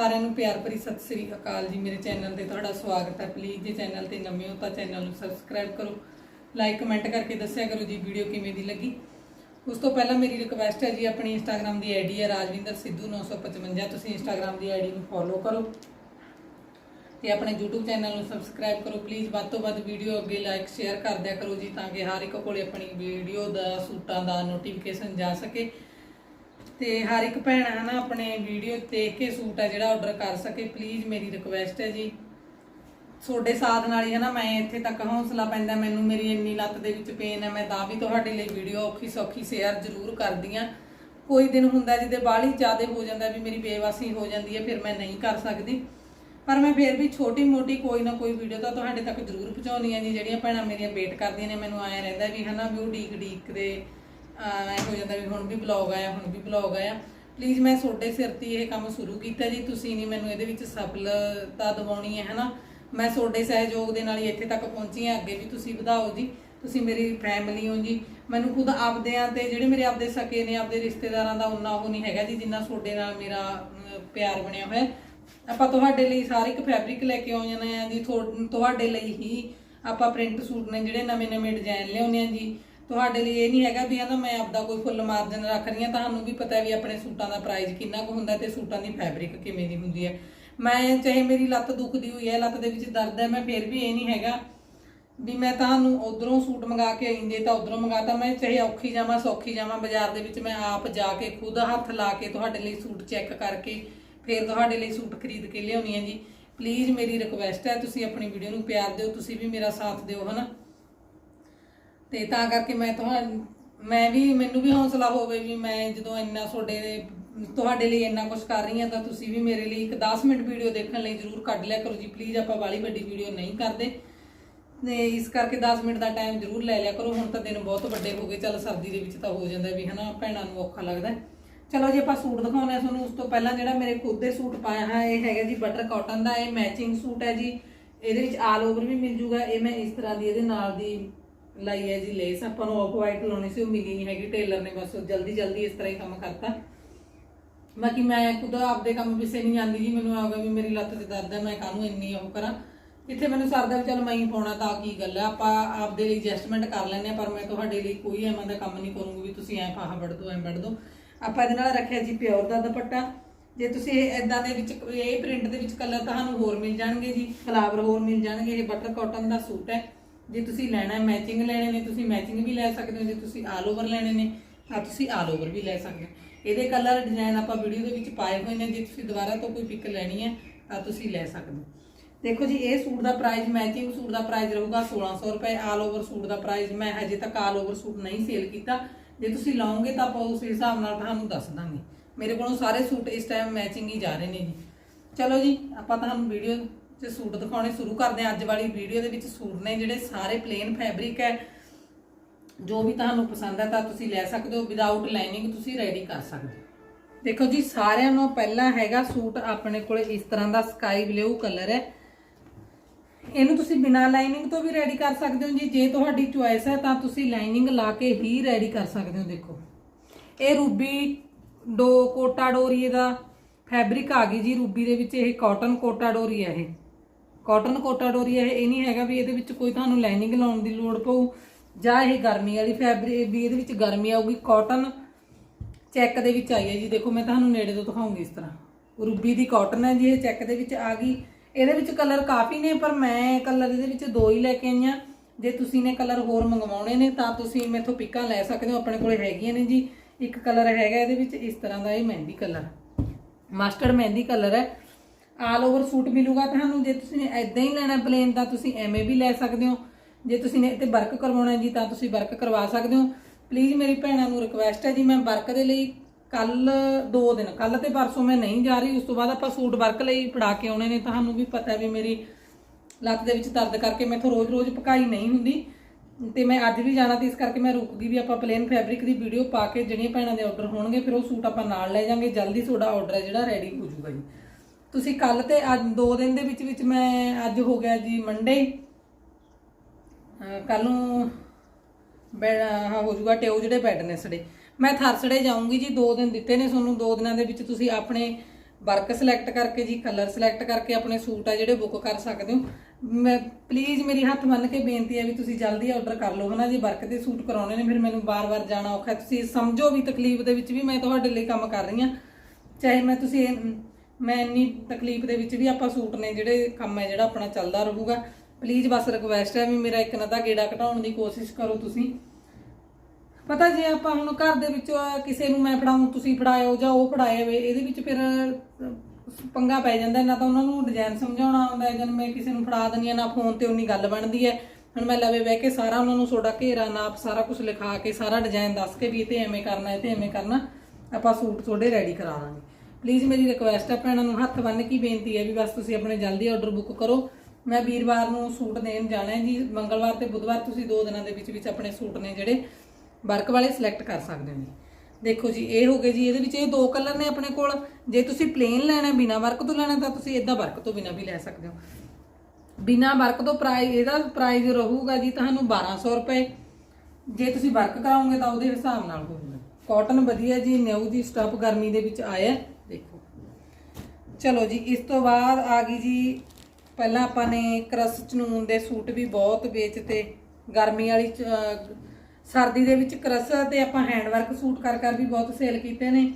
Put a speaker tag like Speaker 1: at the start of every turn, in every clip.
Speaker 1: ਸਾਰਿਆਂ ਨੂੰ ਪਿਆਰ ਭਰੀ ਸਤਿ ਸ੍ਰੀ ਅਕਾਲ ਜੀ। ਮੇਰੇ ਚੈਨਲ ਤੇ ਤੁਹਾਡਾ ਸਵਾਗਤ ਹੈ। ਪਲੀਜ਼ ਜੇ ਚੈਨਲ ਤੇ ਨਵੇਂ ਹੋ ਤਾਂ ਚੈਨਲ ਨੂੰ ਸਬਸਕ੍ਰਾਈਬ ਕਰੋ। ਲਾਈਕ ਕਮੈਂਟ ਕਰਕੇ ਦੱਸਿਆ ਕਰੋ ਜੀ ਵੀਡੀਓ ਕਿਵੇਂ ਦੀ ਲੱਗੀ। ਉਸ ਤੋਂ ਪਹਿਲਾਂ ਮੇਰੀ ਰਿਕਵੈਸਟ ਹੈ ਜੀ, ਆਪਣੀ ਇੰਸਟਾਗ੍ਰam ਦੀ ਆਈਡੀ ਹੈ ਰਾਜਵਿੰਦਰ ਸਿੱਧੂ 955 ਤੁਸੀਂ ਇੰਸਟਾਗ੍ਰam ਦੀ ਆਈਡੀ ਨੂੰ ਫੋਲੋ ਕਰੋ ਤੇ ਆਪਣੇ YouTube ਚੈਨਲ ਨੂੰ ਸਬਸਕ੍ਰਾਈਬ ਕਰੋ। ਪਲੀਜ਼ ਵੱਧ ਤੋਂ ਵੱਧ ਵੀਡੀਓ ਅੱਗੇ ਲਾਈਕ ਸ਼ੇਅਰ ਕਰ ਦਿਆ ਕਰੋ ਜੀ ਤਾਂ ਕਿ ਹਰ ਇੱਕ ਕੋਲੇ ਆਪਣੀ ਵੀਡੀਓ ਦਾ, ਸੂਟਾਂ ਦਾ ਨੋਟੀਫਿਕੇਸ਼ਨ ਜਾ ਸਕੇ। ਤੇ ਹਰ ਇੱਕ ਭੈਣ ਹੈ ਨਾ ਆਪਣੇ ਵੀਡੀਓ ਦੇਖ ਕੇ ਸੂਟ ਹੈ ਜਿਹੜਾ ਆਰਡਰ ਕਰ ਸਕੇ। ਪਲੀਜ਼ ਮੇਰੀ ਰਿਕੁਐਸਟ ਹੈ ਜੀ। ਤੁਹਾਡੇ ਸਾਥ ਨਾਲ ਹੀ ਹੈ ਨਾ ਮੈਂ ਇੱਥੇ ਤੱਕ ਹੌਸਲਾ ਪੈਂਦਾ, ਮੈਨੂੰ ਮੇਰੀ ਇੰਨੀ ਲੱਤ ਦੇ ਵਿੱਚ ਪੇਨ ਹੈ, ਮੈਂ ਤਾਂ ਵੀ ਤੁਹਾਡੇ ਲਈ ਵੀਡੀਓ ਔਖੀ ਸੌਖੀ ਸ਼ੇਅਰ ਜ਼ਰੂਰ ਕਰਦੀ ਆ ਕੋਈ ਦਿਨ ਹੁੰਦਾ ਜਿਹਦੇ ਬਾਹਲੀ ਜ਼ਿਆਦਾ ਹੋ ਜਾਂਦਾ, ਵੀ ਮੇਰੀ ਬੇਵਾਸੀ ਹੋ ਜਾਂਦੀ ਹੈ, ਫਿਰ ਮੈਂ ਨਹੀਂ ਕਰ ਸਕਦੀ। ਪਰ ਮੈਂ ਫਿਰ ਵੀ ਛੋਟੀ ਮੋਟੀ ਕੋਈ ਨਾ ਕੋਈ ਵੀਡੀਓ ਤਾਂ ਤੁਹਾਡੇ ਤੱਕ ਜ਼ਰੂਰ ਪਹੁੰਚਾਉਣੀ ਹੈ ਜੀ, ਜਿਹੜੀਆਂ ਭੈਣਾਂ ਮੇਰੀਆਂ ਵੇਟ ਕਰਦੀਆਂ ਨੇ, ਮੈਨੂੰ ਆਇਆ ਰਹਿੰਦਾ ਵੀ ਹਨਾ ਵੀ ਉਹ ਡੀਕ ਡੀਕ ਦੇ ਐ ਹੋ ਜਾਂਦਾ ਵੀ ਹੁਣ ਵੀ ਬਲੌਗ ਆਇਆ, ਹੁਣ ਵੀ ਬਲੌਗ ਆਇਆ। ਪਲੀਜ਼ ਮੈਂ ਤੁਹਾਡੇ ਸਿਰ ਤੇ ਇਹ ਕੰਮ ਸ਼ੁਰੂ ਕੀਤਾ ਜੀ। ਤੁਸੀਂ ਨਹੀਂ ਮੈਨੂੰ ਇਹਦੇ ਵਿੱਚ ਸਫਲਤਾ ਦਿਵਾਉਣੀ ਹੈ, ਹਨਾ? ਮੈਂ ਤੁਹਾਡੇ ਸਹਿਯੋਗ ਦੇ ਨਾਲ ਹੀ ਇੱਥੇ ਤੱਕ ਪਹੁੰਚੀ ਹਾਂ। ਅੱਗੇ ਵੀ ਤੁਸੀਂ ਵਧਾਓ ਜੀ। ਤੁਸੀਂ ਮੇਰੀ ਫੈਮਿਲੀ ਹੋ ਜੀ। ਮੈਨੂੰ ਖੁਦ ਆਪਦਿਆਂ ਤੇ ਜਿਹੜੇ ਮੇਰੇ ਆਪਦੇ ਸਕੇ ਨੇ, ਆਪਦੇ ਰਿਸ਼ਤੇਦਾਰਾਂ ਦਾ ਉਨਾ ਉਹ ਨਹੀਂ ਹੈਗਾ ਜੀ, ਜਿੰਨਾ ਤੁਹਾਡੇ ਨਾਲ ਮੇਰਾ ਪਿਆਰ ਬਣਿਆ ਹੋਇਆ। ਆਪਾਂ ਤੁਹਾਡੇ ਲਈ ਸਾਰੇ ਇੱਕ ਫੈਬਰਿਕ ਲੈ ਕੇ ਆਉਂਦੇ ਆ ਜੀ। ਤੁਹਾਡੇ ਲਈ ਹੀ ਆਪਾਂ ਪ੍ਰਿੰਟ ਸੂਟ ਨੇ ਜਿਹੜੇ ਨਵੇਂ ਨਵੇਂ ਡਿਜ਼ਾਈਨ ਲਿਆਉਂਦੇ ਆ ਜੀ। ਤੁਹਾਡੇ ਲਈ ਇਹ ਨਹੀਂ ਹੈਗਾ ਵੀ ਹਨਾ ਮੈਂ ਆਪਦਾ ਕੋਈ ਫੁੱਲ ਮਾਰਜਨ ਰੱਖ ਰਹੀ ਹਾਂ। ਤੁਹਾਨੂੰ ਵੀ ਪਤਾ ਵੀ ਆਪਣੇ ਸੂਟਾਂ ਦਾ ਪ੍ਰਾਈਸ ਕਿੰਨਾ ਕੁ ਹੁੰਦਾ ਤੇ ਸੂਟਾਂ ਦੀ ਫੈਬਰਿਕ ਕਿਵੇਂ ਦੀ ਹੁੰਦੀ ਹੈ। ਮੈਂ ਚਾਹੇ ਮੇਰੀ ਲੱਤ ਦੁਖਦੀ ਹੋਈ ਹੈ, ਲੱਤ ਦੇ ਵਿੱਚ ਦਰਦ ਹੈ, ਮੈਂ ਫਿਰ ਵੀ ਇਹ ਨਹੀਂ ਹੈਗਾ ਵੀ ਮੈਂ ਤੁਹਾਨੂੰ ਉਧਰੋਂ ਸੂਟ ਮੰਗਾ ਕੇ ਆਈਂਦੇ ਤਾਂ ਉਧਰੋਂ ਮੰਗਾਤਾ। ਮੈਂ ਚਾਹੇ ਔਖੀ ਜਾਵਾਂ, ਸੌਖੀ ਜਾਵਾਂ, ਬਾਜ਼ਾਰ ਦੇ ਵਿੱਚ ਮੈਂ ਆਪ ਜਾ ਕੇ ਖੁਦ ਹੱਥ ਲਾ ਕੇ ਤੁਹਾਡੇ ਲਈ ਸੂਟ ਚੈੱਕ ਕਰਕੇ ਫਿਰ ਤੁਹਾਡੇ ਲਈ ਸੂਟ ਖਰੀਦ ਕੇ ਲਿਆਉਣੀ ਹੈ ਜੀ। ਪਲੀਜ਼ ਮੇਰੀ ਰਿਕੁਐਸਟ ਹੈ, ਤੁਸੀਂ ਆਪਣੀ ਵੀਡੀਓ ਨੂੰ ਪਿਆਰ ਦਿਓ, ਤੁਸੀਂ ਵੀ ਮੇਰਾ ਸਾਥ ਦਿਓ, ਹਨਾ? ਤੇ ਤਾਂ ਕਰਕੇ ਮੈਂ ਤੁਹਾਨੂੰ ਮੈਂ ਵੀ, ਮੈਨੂੰ ਵੀ ਹੌਸਲਾ ਹੋਵੇ ਵੀ ਮੈਂ ਜਦੋਂ ਇੰਨਾ ਤੁਹਾਡੇ ਤੁਹਾਡੇ ਲਈ ਇੰਨਾ ਕੁਝ ਕਰ ਰਹੀ ਹਾਂ, ਤਾਂ ਤੁਸੀਂ ਵੀ ਮੇਰੇ ਲਈ ਇੱਕ 10 ਮਿੰਟ ਵੀਡੀਓ ਦੇਖਣ ਲਈ ਜ਼ਰੂਰ ਕੱਢ ਲਿਆ ਕਰੋ ਜੀ ਪਲੀਜ਼ ਆਪਾਂ ਵਾਲੀ ਵੱਡੀ ਵੀਡੀਓ ਨਹੀਂ ਕਰਦੇ। ਤੇ ਇਸ ਕਰਕੇ 10 ਮਿੰਟ ਦਾ ਟਾਈਮ ਜ਼ਰੂਰ ਲੈ ਲਿਆ ਕਰੋ, ਹੁਣ ਤਾਂ ਦਿਨ ਬਹੁਤ ਵੱਡੇ ਹੋ ਗਏ, ਚੱਲ ਸਰਦੀ ਦੇ ਵਿੱਚ ਤਾਂ ਹੋ ਜਾਂਦਾ ਵੀ ਹਨਾ, ਭੈਣਾਂ ਨੂੰ ਔਖਾ ਲੱਗਦਾ। ਚਲੋ ਜੀ, ਆਪਾਂ ਸੂਟ ਦਿਖਾਉਂਦੇ ਆ ਤੁਹਾਨੂੰ, ਉਸ ਤੋਂ ਪਹਿਲਾਂ ਜਿਹੜਾ ਮੇਰੇ ਖੁਦ ਦੇ ਸੂਟ ਪਾਇਆ ਹੈ, ਇਹ ਹੈਗਾ ਜੀ ਬਟਰ ਕਾਟਨ ਦਾ, ਇਹ ਮੈਚਿੰਗ ਸੂਟ ਹੈ ਜੀ। ਇਹਦੇ ਵਿੱਚ ਆਲ ਓਵਰ ਵੀ ਮਿਲ ਜੂਗਾ, ਇਹ ਮੈਂ ਇਸ ਤਰ੍ਹਾਂ ਦੀ, ਇਹਦੇ ਨਾਲ ਦੀ ਲਾਈ ਹੈ ਜੀ ਲੇਸ, ਆਪਾਂ ਨੂੰ ਆਫ ਵਾਈਟ ਲਾਉਣੀ ਸੀ, ਉਹ ਮਿਲੀ ਨਹੀਂ ਹੈਗੀ ਟੇਲਰ ਨੇ, ਬਸ ਜਲਦੀ ਜਲਦੀ ਇਸ ਤਰ੍ਹਾਂ ਹੀ ਕੰਮ ਕਰਤਾ। ਬਾਕੀ ਮੈਂ ਖੁਦ ਆਪਦੇ ਕੰਮ ਪਿੱਛੇ ਨਹੀਂ ਜਾਂਦੀ ਜੀ, ਮੈਨੂੰ ਆਗਾ ਵੀ ਮੇਰੀ ਲੱਤ 'ਚ ਦਰਦ ਹੈ, ਮੈਂ ਕਾਹਨੂੰ ਇੰਨੀ ਉਹ ਕਰਾਂ। ਇੱਥੇ ਮੈਨੂੰ ਸਰਦਾ ਵੀ ਚਲ ਮੈਂ ਹੀ ਪਾਉਣਾ, ਤਾਂ ਕੀ ਗੱਲ ਹੈ? ਆਪਾਂ ਆਪਦੇ ਲਈ ਐਡਜਸਟਮੈਂਟ ਕਰ ਲੈਂਦੇ ਆ ਪਰ ਮੈਂ ਤੁਹਾਡੇ ਲਈ ਕੋਈ ਐਵੇਂ ਦਾ ਕੰਮ ਨਹੀਂ ਕਰੂੰਗੀ ਵੀ ਤੁਸੀਂ ਐ ਫਾਹਾ ਵੜ ਦੋ, ਐ ਵੜ ਦੋ। ਆਪਾਂ ਇਹਦੇ ਨਾਲ ਰੱਖਿਆ ਜੀ ਪਿਓਰ ਦਾ ਦੁਪੱਟਾ। ਜੇ ਤੁਸੀਂ ਇਹ ਇਦਾਂ ਦੇ ਵਿੱਚ, ਇਹ ਪ੍ਰਿੰਟ ਦੇ ਵਿੱਚ ਕਲਰ ਤੁਹਾਨੂੰ ਹੋਰ ਮਿਲ ਜਾਣਗੇ ਜੀ ਫਲਾਵਰ ਹੋਰ ਮਿਲ ਜਾਣਗੇ, ਇਹ ਬਟਰ ਕਾਟਨ ਦਾ ਸੂਟ ਹੈ। ਜੇ ਤੁਸੀਂ ਲੈਣਾ ਮੈਚਿੰਗ ਲੈਣੇ ਨੇ, ਤੁਸੀਂ ਮੈਚਿੰਗ ਵੀ ਲੈ ਸਕਦੇ ਹੋ, ਜੇ ਤੁਸੀਂ ਆਲ ਓਵਰ ਲੈਣੇ ਨੇ, ਤਾਂ ਤੁਸੀਂ ਆਲ ਓਵਰ ਵੀ ਲੈ ਸਕਦੇ ਹੋ। ਇਹਦੇ ਕਲਰ ਡਿਜ਼ਾਈਨ ਆਪਾਂ ਵੀਡੀਓ ਦੇ ਵਿੱਚ ਪਾਏ ਹੋਏ ਨੇ, ਜੇ ਤੁਸੀਂ ਦੁਬਾਰਾ ਤੋਂ ਕੋਈ ਪਿਕ ਲੈਣੀ ਹੈ, ਤਾਂ ਤੁਸੀਂ ਲੈ ਸਕਦੇ ਹੋ। ਦੇਖੋ ਜੀ, ਇਹ ਸੂਟ ਦਾ ਪ੍ਰਾਈਸ ਮੈਚਿੰਗ ਸੂਟ ਦਾ ਪ੍ਰਾਈਸ ਰਹੂਗਾ 1600 ਰੁਪਏ ਆਲ ਓਵਰ ਸੂਟ ਦਾ ਪ੍ਰਾਈਸ ਮੈਂ ਹਜੇ ਤੱਕ ਆਲ ਓਵਰ ਸੂਟ ਨਹੀਂ ਸੇਲ ਕੀਤਾ। ਜੇ ਤੁਸੀਂ ਲਾਓਗੇ ਤਾਂ ਆਪਾਂ ਉਸ ਹਿਸਾਬ ਨਾਲ ਤੁਹਾਨੂੰ ਦੱਸ ਦਾਂਗੇ। ਮੇਰੇ ਕੋਲੋਂ ਸਾਰੇ ਸੂਟ ਇਸ ਟਾਈਮ ਮੈਚਿੰਗ ਹੀ ਜਾ ਰਹੇ ਨੇ ਜੀ। ਚਲੋ ਜੀ, ਆਪਾਂ ਤੁਹਾਨੂੰ ਵੀਡੀਓ 'ਚ ਸੂਟ ਦਿਖਾਉਣੇ ਸ਼ੁਰੂ ਕਰਦੇ ਹਾਂ। ਅੱਜ ਵਾਲੀ ਵੀਡੀਓ ਦੇ ਵਿੱਚ ਸੂਟ ਨੇ ਜਿਹੜੇ ਸਾਰੇ ਪਲੇਨ ਫੈਬਰਿਕ ਹੈ। ਜੋ ਵੀ ਤੁਹਾਨੂੰ ਪਸੰਦ ਹੈ ਤਾਂ ਤੁਸੀਂ ਲੈ ਸਕਦੇ ਹੋ। ਵਿਦਆਊਟ ਲਾਈਨਿੰਗ ਤੁਸੀਂ ਰੈਡੀ ਕਰ ਸਕਦੇ ਹੋ। ਦੇਖੋ ਜੀ, ਸਾਰਿਆਂ ਨੂੰ ਪਹਿਲਾਂ ਹੈਗਾ ਸੂਟ ਆਪਣੇ ਕੋਲੇ ਇਸ ਤਰ੍ਹਾਂ ਦਾ ਸਕਾਈ ਬਲੂ ਕਲਰ ਹੈ। ਇਹਨੂੰ ਤੁਸੀਂ ਬਿਨਾ ਲਾਈਨਿੰਗ ਤੋਂ ਵੀ ਰੈਡੀ ਕਰ ਸਕਦੇ ਹੋ ਜੀ। ਜੇ ਤੁਹਾਡੀ ਚੁਆਇਸ ਹੈ ਤਾਂ ਤੁਸੀਂ ਲਾਈਨਿੰਗ ਲਾ ਕੇ ਹੀ ਰੈਡੀ ਕਰ ਸਕਦੇ ਹੋ, ਦੇਖੋ। ਇਹ ਰੂਬੀ ਡੋ ਕੋਟਾ ਡੋਰੀਏ ਦਾ ਫੈਬਰਿਕ ਆ ਗਈ ਜੀ। ਰੂਬੀ ਦੇ ਵਿੱਚ ਇਹ ਕਾਟਨ ਕੋਟਾ ਡੋਰੀ ਹੈ ਇਹ। ਕਾਟਨ ਕੋਟਾ ਡੋਰੀ ਹੈ ਇਹ ਨਹੀਂ ਹੈਗਾ ਵੀ ਇਹਦੇ ਵਿੱਚ ਕੋਈ ਤੁਹਾਨੂੰ ਲਾਈਨਿੰਗ ਲਾਉਣ ਦੀ ਲੋੜ ਪਊ। ਜਾਂ ਇਹ ਗਰਮੀ ਵਾਲੀ ਫੈਬਰਿਕ ਵੀ ਇਹਦੇ ਵਿੱਚ ਗਰਮੀ ਆਊਗੀ। ਕਾਟਨ ਚੈੱਕ ਦੇ ਵਿੱਚ ਆਈ ਹੈ ਜੀ। ਦੇਖੋ, ਮੈਂ ਤੁਹਾਨੂੰ ਨੇੜੇ ਤੋਂ ਦਿਖਾਉਂਗੀ ਇਸ ਤਰ੍ਹਾਂ। ਰੂਬੀ ਦੀ ਕਾਟਨ ਹੈ ਜੀ, ਇਹ ਚੈੱਕ ਦੇ ਵਿੱਚ ਆ ਗਈ। ਇਹਦੇ ਵਿੱਚ ਕਲਰ ਕਾਫੀ ਨੇ, ਪਰ ਮੈਂ ਕਲਰ ਇਹਦੇ ਵਿੱਚ ਦੋ ਹੀ ਲੈ ਕੇ ਆਈ ਹਾਂ। ਜੇ ਤੁਸੀਂ ਨੇ ਕਲਰ ਹੋਰ ਮੰਗਵਾਉਣੇ ਨੇ, ਤਾਂ ਤੁਸੀਂ ਮੈਥੋਂ ਪਿੱਕਾਂ ਲੈ ਸਕਦੇ ਹੋ। ਆਪਣੇ ਕੋਲੇ ਹੈਗੀਆਂ ਨੇ ਜੀ। ਇੱਕ ਕਲਰ ਹੈਗਾ ਇਹਦੇ ਵਿੱਚ, ਇਸ ਤਰ੍ਹਾਂ ਦਾ ਇਹ mehndi colour mustard mehndi colour ਹੈ। ਆਲ ਓਵਰ ਸੂਟ ਮਿਲੂਗਾ ਤੁਹਾਨੂੰ, ਜੇ ਤੁਸੀਂ ਨੇ ਐਦਾਂ ਹੀ ਲੈਣਾ ਪਲੇਨ ਤਾਂ ਤੁਸੀਂ ਐਵੇਂ ਵੀ ਲੈ ਸਕਦੇ ਹੋ। ਜੇ ਤੁਸੀਂ ਨੇ ਤੇ ਵਰਕ ਕਰਵਾਉਣਾ ਜੀ ਤਾਂ ਤੁਸੀਂ ਵਰਕ ਕਰਵਾ ਸਕਦੇ ਹੋ। ਪਲੀਜ਼ ਮੇਰੀ ਭੈਣਾਂ ਨੂੰ ਰਿਕੁਐਸਟ ਹੈ ਜੀ, ਮੈਂ ਵਰਕ ਦੇ ਲਈ ਕੱਲ ਦੋ ਦਿਨ, ਕੱਲ ਤੇ ਪਰਸੋਂ ਮੈਂ ਨਹੀਂ ਜਾ ਰਹੀ, ਉਸ ਤੋਂ ਬਾਅਦ ਆਪਾਂ ਸੂਟ ਵਰਕ ਲਈ ਫੜਾ ਕੇ ਆਉਣੇ ਨੇ। ਤੁਹਾਨੂੰ ਵੀ ਪਤਾ ਵੀ ਮੇਰੀ ਲੱਤ ਦੇ ਵਿੱਚ ਦਰਦ ਕਰਕੇ ਮੈਥੋਂ ਰੋਜ਼-ਰੋਜ਼ ਪਕਾਈ ਨਹੀਂ ਹੁੰਦੀ। ਤੇ ਮੈਂ ਅੱਜ ਵੀ ਜਾਣਾ ਤੇ ਇਸ ਕਰਕੇ ਮੈਂ ਰੁਕ ਗਈ ਵੀ ਆਪਾਂ ਪਲੇਨ ਫੈਬਰਿਕ ਦੀ ਵੀਡੀਓ ਪਾ ਕੇ ਜਿਹੜੀਆਂ ਭੈਣਾਂ ਦੇ ਆਰਡਰ ਹੋਣਗੇ, ਫਿਰ ਉਹ ਸੂਟ ਆਪਾਂ ਨਾਲ ਲੈ ਜਾਾਂਗੇ ਜਲਦੀ ਤੁਹਾਡਾ ਆਰਡਰ ਹੈ ਜਿਹੜਾ ਰੈਡੀ ਹੋ ਜਾਊਗਾ ਜੀ। ਤੁਸੀਂ ਕੱਲ ਤੇ ਅੱਜ ਦੋ ਦਿਨ ਦੇ ਵਿੱਚ ਵਿੱਚ ਮੈਂ ਅੱਜ ਹੋ ਗਿਆ ਜੀ ਮੰਡੇ ਕੱਲ ਨੂੰ ਬੈ- ਹੋ ਜੂਗਾ ਟਿਓ ਜਿਹੜੇ ਬੈਡਨੈਸਡੇ ਮੈਂ ਥਰਸਡੇ ਜਾਊਂਗੀ ਜੀ, ਦੋ ਦਿਨ ਦਿੱਤੇ ਨੇ ਤੁਹਾਨੂੰ, ਦੋ ਦਿਨਾਂ ਦੇ ਵਿੱਚ ਤੁਸੀਂ ਆਪਣੇ ਵਰਕ ਸਿਲੈਕਟ ਕਰਕੇ ਜੀ ਕਲਰ ਸਿਲੈਕਟ ਕਰਕੇ ਆਪਣੇ ਸੂਟ ਆ ਜਿਹੜੇ ਬੁੱਕ ਕਰ ਸਕਦੇ ਹੋ। ਮੈਂ ਪਲੀਜ਼ ਮੇਰੀ ਹੱਥ ਮੰਨ ਕੇ ਬੇਨਤੀ ਹੈ ਵੀ ਤੁਸੀਂ ਜਲਦੀ ਆਰਡਰ ਕਰ ਲਓ, ਹਨਾ ਜੀ, ਵਰਕ ਦੇ ਸੂਟ ਕਰਾਉਣੇ ਨੇ, ਫਿਰ ਮੈਨੂੰ ਬਾਰ-ਬਾਰ ਜਾਣਾ ਔਖਾ ਤੁਸੀਂ ਸਮਝੋ ਵੀ ਤਕਲੀਫ ਦੇ ਵਿੱਚ ਵੀ ਮੈਂ ਤੁਹਾਡੇ ਲਈ ਕੰਮ ਕਰ ਰਹੀ ਹਾਂ। ਚਾਹੇ ਮੈਂ ਤੁਸੀਂ ਮੈਂ ਇੰਨੀ ਤਕਲੀਫ ਦੇ ਵਿੱਚ ਵੀ ਆਪਾਂ ਸੂਟ ਨੇ ਜਿਹੜੇ ਕੰਮ ਹੈ ਜਿਹੜਾ ਆਪਣਾ ਚੱਲਦਾ ਰਹੂਗਾ। ਪਲੀਜ਼ ਬਸ ਰਿਕਵੈਸਟ ਹੈ ਵੀ ਮੇਰਾ ਇੱਕ ਨਾ ਤਾਂ ਗੇੜਾ ਘਟਾਉਣ ਦੀ ਕੋਸ਼ਿਸ਼ ਕਰੋ ਤੁਸੀਂ। ਪਤਾ ਜੇ ਆਪਾਂ ਹੁਣ ਘਰ ਦੇ ਵਿੱਚ ਕਿਸੇ ਨੂੰ ਮੈਂ ਫੜਾਉਂ, ਤੁਸੀਂ ਫੜਾਇਓ ਜਾਂ ਉਹ ਫੜਾਏ ਵੇ ਇਹਦੇ ਵਿੱਚ ਫਿਰ ਪੰਗਾ ਪੈ ਜਾਂਦਾ, ਨਾ ਤਾਂ ਉਹਨਾਂ ਨੂੰ ਡਿਜ਼ਾਈਨ ਸਮਝਾਉਣਾ ਆਉਂਦਾ ਹੈ, ਜਦ ਮੈਂ ਕਿਸੇ ਨੂੰ ਫੜਾ ਦਿੰਦੀ ਆ ਨਾ ਫੋਨ ਤੇ ਉਨੀ ਗੱਲ ਬਣਦੀ ਹੈ। ਹੁਣ ਮੈਂ ਲਵੇ ਬਹਿ ਕੇ ਸਾਰਾ ਉਹਨਾਂ ਨੂੰ ਤੁਹਾਡਾ ਘੇਰਾ ਨਾਪ ਸਾਰਾ ਕੁਝ ਲਿਖਾ ਕੇ, ਸਾਰਾ ਡਿਜ਼ਾਈਨ ਦੱਸ ਕੇ ਵੀ ਇਹ ਤੇ ਐਵੇਂ ਕਰਨਾ, ਇਹ ਤੇ ਐਵੇਂ ਕਰਨਾ, ਆਪਾਂ ਸੂਟ ਤੁਹਾਡੇ ਰੈਡੀ ਕਰਾ ਦਾਂਗੇ। ਪਲੀਜ਼ ਮੇਰੀ ਰਿਕੁਐਸਟ ਹੈ ਭੈਣਾਂ ਨੂੰ ਹੱਥ ਬੰਨ੍ਹ ਕੇ ਬੇਨਤੀ ਹੈ ਵੀ ਬਸ ਤੁਸੀਂ ਆਪਣੇ ਜਲਦੀ ਆਰਡਰ ਬੁੱਕ ਕਰੋ। ਮੈਂ ਵੀਰਵਾਰ ਨੂੰ ਸੂਟ ਦੇਣ ਜਾਣਾ ਹੈ ਜੀ। ਮੰਗਲਵਾਰ ਤੇ ਬੁੱਧਵਾਰ ਤੁਸੀਂ ਦੋ ਦਿਨਾਂ ਦੇ ਵਿੱਚ ਵਿੱਚ ਆਪਣੇ ਸੂਟ ਨੇ ਜਿਹੜੇ ਵਰਕ ਵਾਲੇ ਸਿਲੈਕਟ ਕਰ ਸਕਦੇ ਹੋ ਜੀ। ਦੇਖੋ ਜੀ, ਇਹ ਹੋ ਗਏ ਜੀ, ਇਹਦੇ ਵਿੱਚ ਇਹ ਦੋ ਕਲਰ ਨੇ ਆਪਣੇ ਕੋਲ। ਜੇ ਤੁਸੀਂ ਪਲੇਨ ਲੈਣਾ ਬਿਨਾ ਵਰਕ ਤੋਂ ਲੈਣਾ ਤਾਂ ਤੁਸੀਂ ਇਦਾਂ ਵਰਕ ਤੋਂ ਬਿਨਾ ਵੀ ਲੈ ਸਕਦੇ ਹੋ। ਬਿਨਾ ਵਰਕ ਤੋਂ ਪ੍ਰਾਈਸ ਇਹਦਾ ਪ੍ਰਾਈਸ ਰਹੂਗਾ ਜੀ ਤੁਹਾਨੂੰ 1200 ਰੁਪਏ। ਜੇ ਤੁਸੀਂ ਵਰਕ ਕਰਾਓਗੇ ਤਾਂ ਉਹਦੇ ਹਿਸਾਬ ਨਾਲ ਹੋਊਗਾ। ਕਾਟਨ ਵਧੀਆ ਜੀ ਨਿਊ ਜੀ ਸਟਫ ਗਰਮੀ ਦੇ ਵਿੱਚ ਆਇਆ ਚਲੋ ਜੀ, ਇਸ ਤੋਂ ਬਾਅਦ ਆ ਗਈ ਜੀ, ਪਹਿਲਾਂ ਆਪਾਂ ਨੇ ਕਰਸ ਚਨੂਨ ਦੇ ਸੂਟ ਵੀ ਬਹੁਤ ਵੇਚਤੇ। ਗਰਮੀ ਵਾਲੀ ਸਰਦੀ ਦੇ ਵਿੱਚ ਕਰਸ ਤੇ ਆਪਾਂ ਹੈਂਡ ਵਰਕ ਸੂਟ ਕਰ ਕਰ ਵੀ ਬਹੁਤ ਸੇਲ ਕੀਤੇ ਨੇ।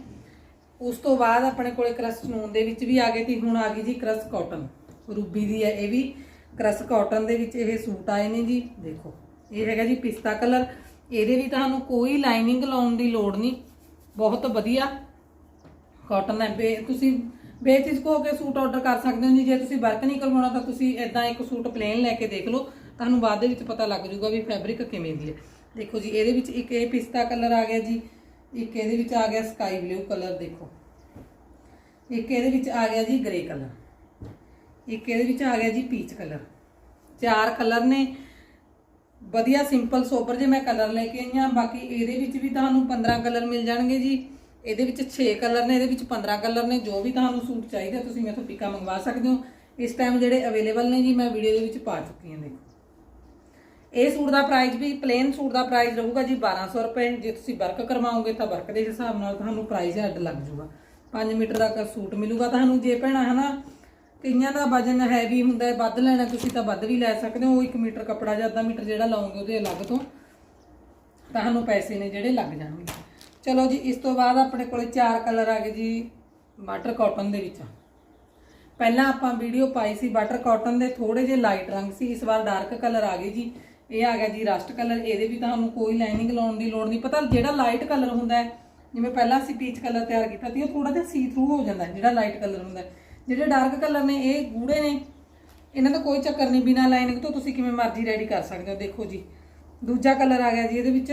Speaker 1: ਉਸ ਤੋਂ ਬਾਅਦ ਆਪਣੇ ਕੋਲੇ ਕਰਸ ਚਨੂਨ ਦੇ ਵਿੱਚ ਵੀ ਆ ਗਏ ਤੇ ਹੁਣ ਆ ਗਈ ਜੀ ਕਰਸ ਕਾਟਨ ਰੂਬੀ ਦੀ ਹੈ ਇਹ ਵੀ। ਕਰਸ ਕਾਟਨ ਦੇ ਵਿੱਚ ਇਹ ਸੂਟ ਆਏ ਨੇ ਜੀ, ਦੇਖੋ। ਇਹ ਹੈਗਾ ਜੀ ਪਿਸਤਾ ਕਲਰ। ਇਹਦੇ ਵੀ ਤੁਹਾਨੂੰ ਕੋਈ ਲਾਈਨਿੰਗ ਲਾਉਣ ਦੀ ਲੋੜ ਨਹੀਂ। ਬਹੁਤ ਵਧੀਆ। ਕਾਟਨ ਹੈ। ਬੇ, ਤੁਸੀਂ ਬੇਚਿਜਕ ਹੋ ਕੇ ਸੂਟ ਆਰਡਰ ਕਰ ਸਕਦੇ ਹੋ ਜੀ। ਜੇ ਤੁਸੀਂ ਵਰਕ ਨਹੀਂ ਕਰਵਾਉਣਾ, ਤਾਂ ਤੁਸੀਂ ਇਦਾਂ ਇੱਕ ਸੂਟ ਪਲੇਨ ਲੈ ਕੇ ਦੇਖ ਲਓ। ਤੁਹਾਨੂੰ ਬਾਅਦ ਦੇ ਵਿੱਚ ਪਤਾ ਲੱਗ ਜਾਊਗਾ ਵੀ ਫੈਬਰਿਕ ਕਿਵੇਂ ਦੀ ਹੈ। ਦੇਖੋ ਜੀ, ਇਹਦੇ ਵਿੱਚ ਇੱਕ ਇਹ ਪਿਸਤਾ ਕਲਰ ਆ ਗਿਆ ਜੀ। ਇੱਕ ਇਹਦੇ ਵਿੱਚ ਆ ਗਿਆ ਸਕਾਈ ਬਲੂ ਕਲਰ ਦੇਖੋ। ਇੱਕ ਇਹਦੇ ਵਿੱਚ ਆ ਗਿਆ ਜੀ ਗ੍ਰੇ ਕਲਰ ਇੱਕ ਇਹਦੇ ਵਿੱਚ ਆ ਗਿਆ ਜੀ ਪੀਚ ਕਲਰ ਚਾਰ ਕਲਰ ਨੇ। ਵਧੀਆ ਸਿੰਪਲ ਸੋਬਰ ਜੇ ਮੈਂ ਕਲਰ ਲੈ ਕੇ ਆਈ ਹਾਂ। ਬਾਕੀ ਇਹਦੇ ਵਿੱਚ ਵੀ ਤੁਹਾਨੂੰ 15 ਕਲਰ ਮਿਲ ਜਾਣਗੇ ਜੀ। ਇਹਦੇ ਵਿੱਚ 6 ਕਲਰ ਨੇ, ਇਹਦੇ ਵਿੱਚ 15 ਕਲਰ ਨੇ, ਜੋ ਵੀ ਤੁਹਾਨੂੰ ਸੂਟ ਚਾਹੀਦਾ ਤੁਸੀਂ ਮੈਥੋਂ ਪਿਕਾ ਮੰਗਵਾ ਸਕਦੇ ਹੋ। ਇਸ ਟਾਈਮ ਜਿਹੜੇ ਅਵੇਲੇਬਲ ਨੇ ਜੀ, ਮੈਂ ਵੀਡੀਓ ਦੇ ਵਿੱਚ ਪਾ ਚੁੱਕੀ ਹਾਂ, ਦੇਖੋ। ਇਹ ਸੂਟ ਦਾ ਪ੍ਰਾਈਸ ਵੀ ਪਲੇਨ ਸੂਟ ਦਾ ਪ੍ਰਾਈਸ ਰਹੂਗਾ ਜੀ 1200 ਰੁਪਏ। ਜੇ ਤੁਸੀਂ ਵਰਕ ਕਰਵਾਓਗੇ ਤਾਂ ਵਰਕ ਦੇ ਹਿਸਾਬ ਨਾਲ ਤੁਹਾਨੂੰ ਪ੍ਰਾਈਸ ਐਡ ਲੱਗ ਜਾਊਗਾ। 5 ਮੀਟਰ ਦਾ ਕ ਸੂਟ ਮਿਲੂਗਾ ਤੁਹਾਨੂੰ। ਜੇ ਭੈਣਾ, ਹਨਾ, ਕਈਆਂ ਦਾ ਵਜਨ ਹੈਵੀ ਹੁੰਦਾ ਹੈ, ਵੱਧ ਲੈਣਾ ਤੁਸੀਂ ਤਾਂ ਵੱਧ ਵੀ ਲੈ ਸਕਦੇ ਹੋ। 1 ਮੀਟਰ ਕੱਪੜਾ ਜਾਂ ਅੱਧਾ ਮੀਟਰ ਜਿਹੜਾ ਲਾਓਗੇ ਉਹਦੇ ਅਲੱਗ ਤੋਂ ਤੁਹਾਨੂੰ ਪੈਸੇ ਨੇ ਜਿਹੜੇ ਲੱਗ ਜਾਣਗੇ। ਚਲੋ ਜੀ, ਇਸ ਤੋਂ ਬਾਅਦ ਆਪਣੇ ਕੋਲੇ ਚਾਰ ਕਲਰ ਆ ਗਏ ਜੀ ਵਾਟਰ ਕਾਟਨ ਦੇ ਵਿੱਚ। ਪਹਿਲਾਂ ਆਪਾਂ ਵੀਡੀਓ ਪਾਈ ਸੀ ਵਾਟਰ ਕਾਟਨ ਦੇ ਥੋੜੇ ਜਿਹੇ ਲਾਈਟ ਰੰਗ ਸੀ, ਇਸ ਵਾਰ ਡਾਰਕ ਕਲਰ ਆ ਗਏ ਜੀ। ਇਹ ਆ ਗਿਆ ਜੀ ਰਸਟ ਕਲਰ ਇਹਦੇ ਵੀ ਤੁਹਾਨੂੰ ਕੋਈ ਲਾਈਨਿੰਗ ਲਾਉਣ ਦੀ ਲੋੜ ਨਹੀਂ। ਪਤਾ ਜਿਹੜਾ ਲਾਈਟ ਕਲਰ ਹੁੰਦਾ ਹੈ, ਜਿਵੇਂ ਪਹਿਲਾਂ ਅਸੀਂ ਪੀਚ ਕਲਰ ਤਿਆਰ ਕੀਤਾ ਸੀ, ਉਹ ਥੋੜਾ ਜਿਹਾ ਸੀ ਥਰੂ ਹੋ ਜਾਂਦਾ ਜਿਹੜਾ ਲਾਈਟ ਕਲਰ ਹੁੰਦਾ ਜਿਹੜੇ ਡਾਰਕ ਕਲਰ ਨੇ, ਇਹ ਗੂੜੇ ਨੇ, ਇਹਨਾਂ ਦਾ ਕੋਈ ਚੱਕਰ ਨਹੀਂ, ਬਿਨਾ ਲਾਈਨਿੰਗ ਤੋਂ ਤੁਸੀਂ ਕਿਵੇਂ ਮਰਜ਼ੀ ਰੈਡੀ ਕਰ ਸਕਦੇ ਹੋ। ਦੇਖੋ ਜੀ, ਦੂਜਾ ਕਲਰ ਆ ਗਿਆ ਜੀ ਇਹਦੇ ਵਿੱਚ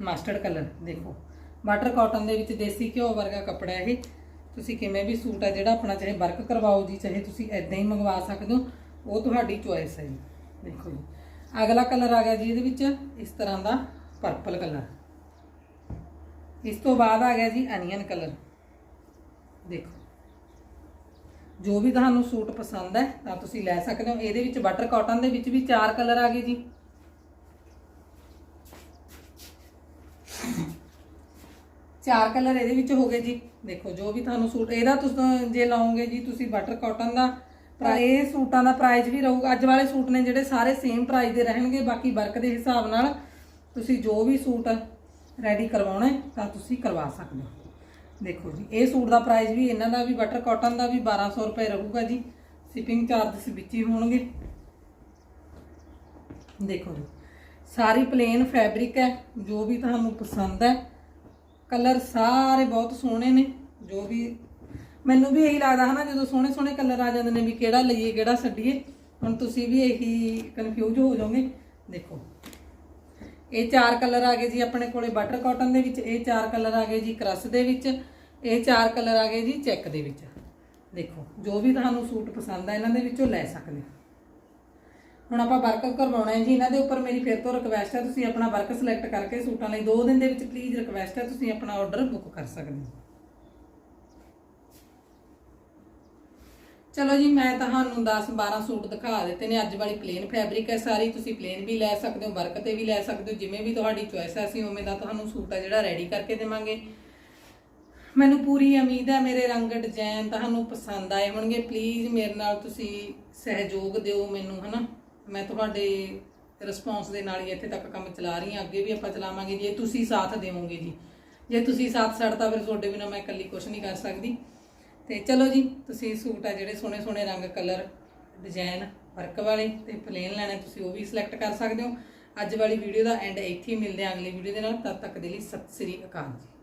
Speaker 1: ਮਸਟਰਡ ਕਲਰ, ਦੇਖੋ। ਵਾਟਰ ਕਾਟਨ ਦੇ ਵਿੱਚ ਦੇਸੀ ਘਿਓ ਵਰਗਾ ਕੱਪੜਾ ਇਹ। ਤੁਸੀਂ ਕਿਵੇਂ ਵੀ ਸੂਟ ਹੈ ਜਿਹੜਾ ਆਪਣਾ ਚਾਹੇ ਵਰਕ ਕਰਵਾਓ ਜੀ, ਚਾਹੇ ਤੁਸੀਂ ਐਦਾਂ ਹੀ ਮੰਗਵਾ ਸਕਦੇ ਹੋ, ਉਹ ਤੁਹਾਡੀ ਚੁਆਇਸ ਹੈ ਜੀ। ਦੇਖੋ ਜੀ। ਅਗਲਾ ਕਲਰ ਆ ਗਿਆ ਜੀ ਇਹਦੇ ਵਿੱਚ ਇਸ ਤਰ੍ਹਾਂ ਦਾ ਪਰਪਲ ਕਲਰ। ਇਸ ਤੋਂ ਬਾਅਦ ਆ ਗਿਆ ਜੀ ਅਨੀਅਨ ਕਲਰ। ਦੇਖੋ। ਜੋ ਵੀ ਤੁਹਾਨੂੰ ਸੂਟ ਪਸੰਦ ਹੈ, ਤਾਂ ਤੁਸੀਂ ਲੈ ਸਕਦੇ ਹੋ। ਇਹਦੇ ਵਿੱਚ ਬਟਰ ਕਾਟਨ ਦੇ ਵਿੱਚ ਵੀ ਚਾਰ ਕਲਰ ਆ ਗਏ ਜੀ। ਚਾਰ ਕਲਰ ਇਹਦੇ ਵਿੱਚ ਹੋ ਗਏ ਜੀ। ਦੇਖੋ, ਜੋ ਵੀ ਤੁਹਾਨੂੰ ਸੂਟ ਇਹਦਾ ਤੁਸੀਂ ਜੇ ਲਾਓਗੇ ਜੀ, ਤੁਸੀਂ ਬਟਰ ਕਾਟਨ ਦਾ ਪਰ ਇਹ ਸੂਟਾਂ ਦਾ ਪ੍ਰਾਈਸ ਵੀ ਰਹੂਗਾ। ਅੱਜ ਵਾਲੇ ਸੂਟ ਨੇ ਜਿਹੜੇ ਸਾਰੇ ਸੇਮ ਪ੍ਰਾਈਸ ਦੇ ਰਹਿਣਗੇ, ਬਾਕੀ ਵਰਕ ਦੇ ਹਿਸਾਬ ਨਾਲ ਤੁਸੀਂ ਜੋ ਵੀ ਸੂਟ ਰੈਡੀ ਕਰਵਾਉਣਾ ਤਾਂ ਤੁਸੀਂ ਕਰਵਾ ਸਕਦੇ ਹੋ। ਦੇਖੋ ਜੀ, ਇਹ ਸੂਟ ਦਾ ਪ੍ਰਾਈਸ ਵੀ ਇਹਨਾਂ ਦਾ ਵੀ ਬਟਰ ਕਾਟਨ ਦਾ ਵੀ 1200 ਰੁਪਏ ਰਹੂਗਾ ਜੀ। ਸ਼ਿਪਿੰਗ ਚਾਰजेस ਵਿੱਚ ਹੀ ਹੋਣਗੇ। ਦੇਖੋ ਜੀ, ਸਾਰੀ ਪਲੇਨ ਫੈਬਰਿਕ ਹੈ, ਜੋ ਵੀ ਤੁਹਾਨੂੰ ਪਸੰਦ ਹੈ। ਕਲਰ ਸਾਰੇ ਬਹੁਤ ਸੋਹਣੇ ਨੇ, ਜੋ ਵੀ ਮੈਨੂੰ ਵੀ ਇਹੀ ਲੱਗਦਾ ਹਨਾ, ਜਦੋਂ ਸੋਹਣੇ ਸੋਹਣੇ ਕਲਰ ਆ ਜਾਂਦੇ ਨੇ ਵੀ ਕਿਹੜਾ ਲਈਏ, ਕਿਹੜਾ ਛੱਡੀਏ, ਹੁਣ ਤੁਸੀਂ ਵੀ ਇਹੀ ਕਨਫਿਊਜ਼ ਹੋ ਜਾਓਗੇ। ਦੇਖੋ, ਇਹ ਚਾਰ ਕਲਰ ਆ ਗਏ ਜੀ ਆਪਣੇ ਕੋਲੇ ਬਟਰ ਕਾਟਨ ਦੇ ਵਿੱਚ, ਇਹ ਚਾਰ ਕਲਰ ਆ ਗਏ ਜੀ ਕ੍ਰਸ ਦੇ ਵਿੱਚ, ਇਹ ਚਾਰ ਕਲਰ ਆ ਗਏ ਜੀ ਚੈੱਕ ਦੇ ਵਿੱਚ। ਦੇਖੋ, ਜੋ ਵੀ ਤੁਹਾਨੂੰ ਸੂਟ ਪਸੰਦ ਆ, ਇਹਨਾਂ ਦੇ ਵਿੱਚੋਂ ਲੈ ਸਕਦੇ ਹੋ। ਹੁਣ ਆਪਾਂ ਵਰਕ ਕਰਵਾਉਣਾ ਹੈ ਜੀ, ਇਹਨਾਂ ਦੇ ਉੱਪਰ ਮੇਰੀ ਫਿਰ ਤੋਂ ਰਿਕਵੈਸਟ ਹੈ, ਤੁਸੀਂ ਆਪਣਾ ਵਰਕ ਸਿਲੈਕਟ ਕਰਕੇ ਸੂਟਾਂ ਲਈ 2 ਦਿਨ ਦੇ ਵਿੱਚ ਪਲੀਜ਼ ਰਿਕਵੈਸਟ ਹੈ, ਤੁਸੀਂ ਆਪਣਾ ਆਰਡਰ ਬੁੱਕ ਕਰ ਸਕਦੇ ਹੋ। ਚਲੋ ਜੀ, ਮੈਂ ਤੁਹਾਨੂੰ 10 12 ਸੂਟ ਦਿਖਾ ਦਿੱਤੇ ਨੇ, ਅੱਜ ਵਾਲੀ ਪਲੇਨ ਫੈਬਰਿਕ ਹੈ ਸਾਰੀ, ਤੁਸੀਂ ਪਲੇਨ ਵੀ ਲੈ ਸਕਦੇ ਹੋ ਵਰਕ ਤੇ ਵੀ ਲੈ ਸਕਦੇ ਹੋ, ਜਿਵੇਂ ਵੀ ਤੁਹਾਡੀ ਚੋਇਸ ਹੈ, ਅਸੀਂ ਉਵੇਂ ਦਾ ਤੁਹਾਨੂੰ ਸੂਟ ਹੈ ਜਿਹੜਾ ਰੈਡੀ ਕਰਕੇ ਦੇਵਾਂਗੇ। ਮੈਨੂੰ ਪੂਰੀ ਉਮੀਦ ਹੈ, ਮੇਰੇ ਰੰਗ ਡਿਜ਼ਾਈਨ ਤੁਹਾਨੂੰ ਪਸੰਦ ਆਏ ਹੋਣਗੇ ਪਲੀਜ਼ ਮੇਰੇ ਨਾਲ ਤੁਸੀਂ ਸਹਿਯੋਗ ਦਿਓ ਮੈਨੂੰ, ਹਨਾ। ਮੈਂ ਤੁਹਾਡੇ ਰਿਸਪੌਂਸ ਦੇ ਨਾਲ ਹੀ ਇੱਥੇ ਤੱਕ ਕੰਮ ਚਲਾ ਰਹੀ ਹਾਂ। ਅੱਗੇ ਵੀ ਆਪਾਂ ਚਲਾਵਾਂਗੇ ਜੇ। ਤੁਸੀਂ ਸਾਥ ਦਿਓਗੇ ਜੀ। ਜੇ ਤੁਸੀਂ ਸਾਥ ਛੱਡਤਾ ਫਿਰ ਤੁਹਾਡੇ ਬਿਨਾਂ ਮੈਂ ਇਕੱਲੀ ਕੁਝ ਨਹੀਂ ਕਰ ਸਕਦੀ। ਤੇ ਚਲੋ ਜੀ, ਤੁਸੀਂ ਸੂਟ ਆ ਜਿਹੜੇ ਸੋਹਣੇ ਸੋਹਣੇ ਰੰਗ ਕਲਰ ਡਿਜ਼ਾਈਨ ਵਰਕ ਵਾਲੇ ਤੇ ਪਲੇਨ ਲੈਣੇ, ਤੁਸੀਂ ਉਹ ਵੀ ਸਿਲੈਕਟ ਕਰ ਸਕਦੇ ਹੋ। ਅੱਜ ਵਾਲੀ ਵੀਡੀਓ ਦਾ ਐਂਡ ਇੱਥੇ ਹੀ ਮਿਲਦੇ ਹਾਂ ਅਗਲੀ ਵੀਡੀਓ ਦੇ ਨਾਲ। ਤਦ ਤੱਕ ਦੇ ਲਈ ਸਤਿ ਸ੍ਰੀ ਅਕਾਲ ਜੀ।